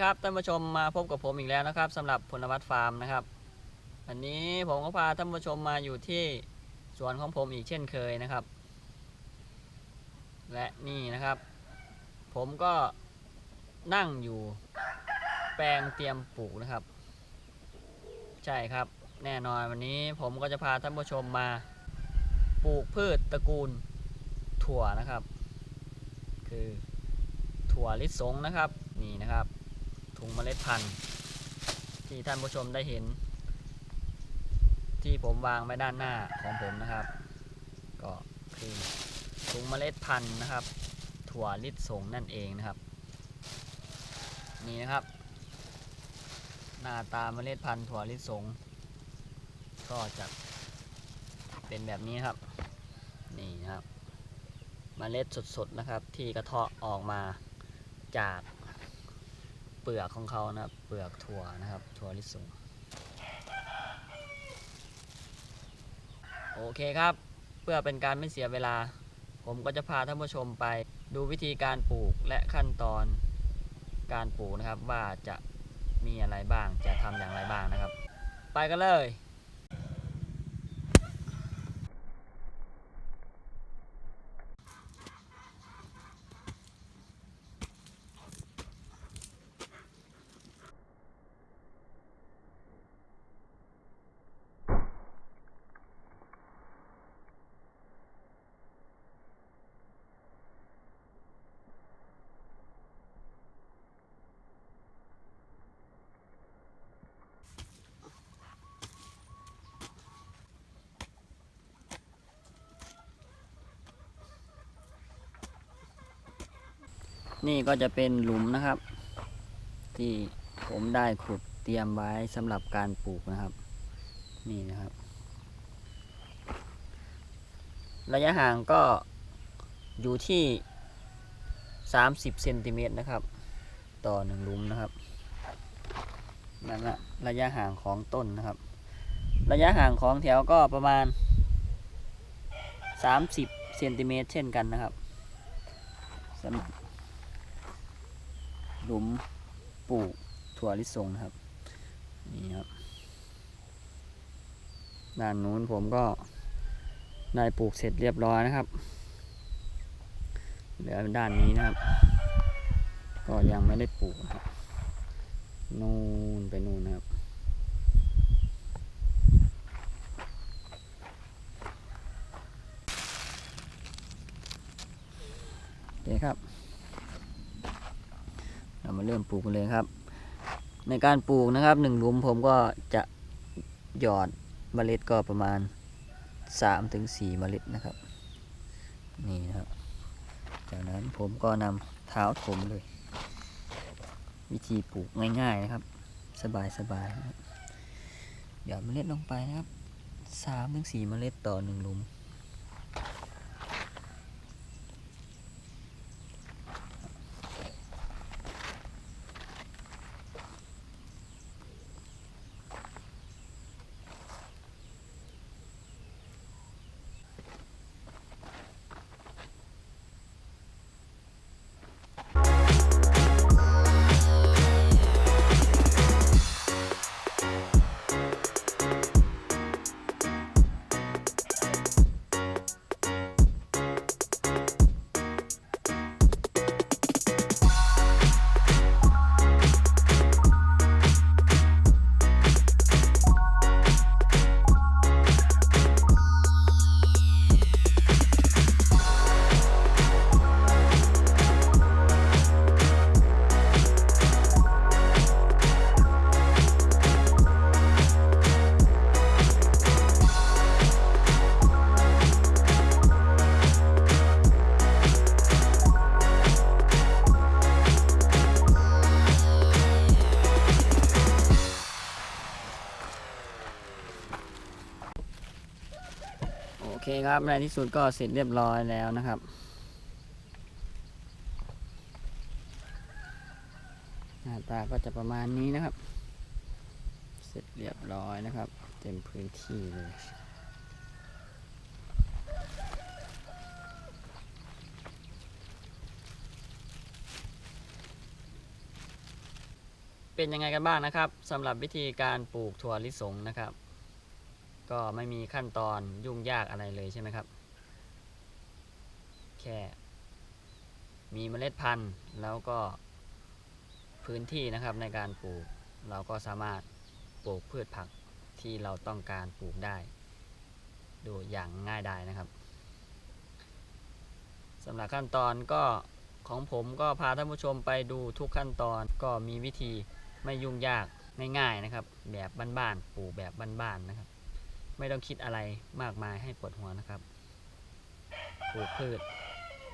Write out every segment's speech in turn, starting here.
ครับท่านผู้ชมมาพบกับผมอีกแล้วนะครับสำหรับพลวัตฟาร์มนะครับ วันนี้ผมก็พาท่านผู้ชมมาอยู่ที่สวนของผมอีกเช่นเคยนะครับ และนี่นะครับ ผมก็นั่งอยู่แปลงเตรียมปลูกนะครับ ใช่ครับแน่นอนวันนี้ผมก็จะพาท่านผู้ชมมาปลูกพืชตระกูลถั่วนะครับ คือถั่วลิสงนะครับนี่นะครับ ถุงเมล็ดพันธุ์ที่ท่านผู้ชมได้เห็น ที่ผมวางไว้ด้านหน้าของผมนะครับ ก็คือถุงเมล็ดพันธุ์นะครับ ถั่วลิสงนั่นเองนะครับ นี่นะครับ หน้าตาเมล็ดพันธุ์ถั่วลิสงก็จะเป็นแบบนี้ครับ นี่นะครับเมล็ดสดๆนะครับ ที่กระเทาะออกมาจาก ปลือกของเขานะครับ เปลือกถั่วนะครับ ถั่วลิสงโอเคครับ เพื่อเป็นการไม่เสียเวลา ผมก็จะพาท่านผู้ชมไปดูวิธีการปลูกและขั้นตอนการปลูกนะครับ ว่าจะมีอะไรบ้างจะทำอย่างไรบ้างนะครับ ไปกันเลย นี่ก็จะเป็นหลุมนะครับ ที่ผมได้ขุดเตรียมไว้สำหรับการปลูกนะครับ นี่นะครับ ระยะห่างก็อยู่ที่ 30เซนติเมตรนะครับ ต่อหนึ่งหลุมนะครับนั่นแหละระยะห่างของต้นนะครับ ระยะห่างของแถวก็ประมาณ 30เซนติเมตรเช่นกันนะครับสำหรับ หลุมปลูกถั่วลิสงนะครับ นี่ครับ ด้านนู้นผมก็ได้ปลูกเสร็จเรียบร้อยนะครับ เหลือด้านนี้นะครับ ก็ยังไม่ได้ปลูกนะครับนู่นไปนู่นนะครับโอเคครับ มาเริ่มปลูกกันเลยครับ ในการปลูกนะครับหนึ่งหลุมผมก็จะหยอดเมล็ดก็ประมาณ3-4ถึงเมล็ดนะครับนี่นะครับจากนั้นผมก็นำเท้าถมเลย วิธีปลูกง่ายๆนะครับ สบายๆหยอดเมล็ดลงไปนะครับ3-4ถึงเมล็ดต่อหนึ่งหลุม เคครับในที่สุดก็เสร็จเรียบร้อยแล้วนะครับหน้าตาก็จะประมาณนี้นะครับ เสร็จเรียบร้อยนะครับ เต็มพื้นที่เลยเป็นยังไงกันบ้างนะครับสำหรับวิธีการปลูกถั่วลิสงนะครับ ก็ไม่มีขั้นตอนยุ่งยากอะไรเลยใช่ไหมครับ แค่ มีเมล็ดพันธุ์แล้วก็พื้นที่นะครับในการปลูก เราก็สามารถปลูกพืชผักที่เราต้องการปลูกได้ ดูอย่างง่ายดายนะครับสำหรับขั้นตอนก็ของผมก็พาท่านผู้ชมไปดูทุกขั้นตอนก็มีวิธีไม่ยุ่งยากง่ายๆนะครับ แบบบ้านๆปลูกแบบบ้านๆนะครับ ไม่ต้องคิดอะไรมากมายให้ปวดหัวนะครับ ปลูกพืช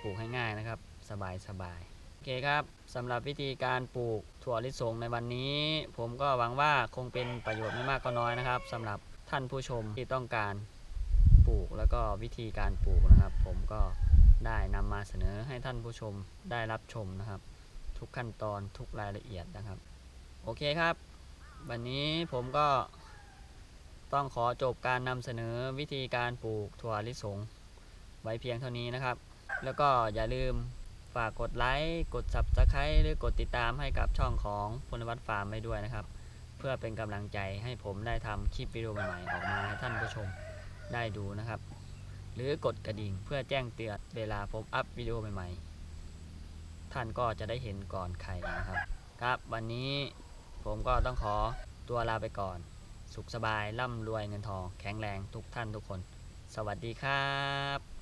ปลูกให้ง่ายนะครับ สบายสบายโอเคครับสำหรับวิธีการปลูกถั่วลิสงในวันนี้ ผมก็หวังว่าคงเป็นประโยชน์ไม่มากก็น้อยนะครับสำหรับท่านผู้ชมที่ต้องการปลูกแล้วก็วิธีการปลูกนะครับ ผมก็ได้นำมาเสนอให้ท่านผู้ชมได้รับชมนะครับ ทุกขั้นตอนทุกรายละเอียดนะครับ โอเคครับ วันนี้ผมก็ ต้องขอจบการนำเสนอวิธีการปลูกถั่วลิสง ไว้เพียงเท่านี้นะครับ แล้วก็อย่าลืมฝากกดไลค์ กด Subscribe หรือกดติดตามให้กับช่องของพลวัตฟาร์มไว้ด้วยนะครับ เพื่อเป็นกำลังใจให้ผมได้ทำคลิปวิดีโอใหม่ๆออกมาให้ท่านผู้ชมได้ดูนะครับ หรือกดกระดิ่งเพื่อแจ้งเตือนเวลาผมอัพวิดีโอใหม่ๆ ท่านก็จะได้เห็นก่อนใครนะครับ ครับ วันนี้ผมก็ต้องขอตัวลาไปก่อน สุขสบายร่ำรวยเงินทองแข็งแรงทุกท่านทุกคน สวัสดีครับ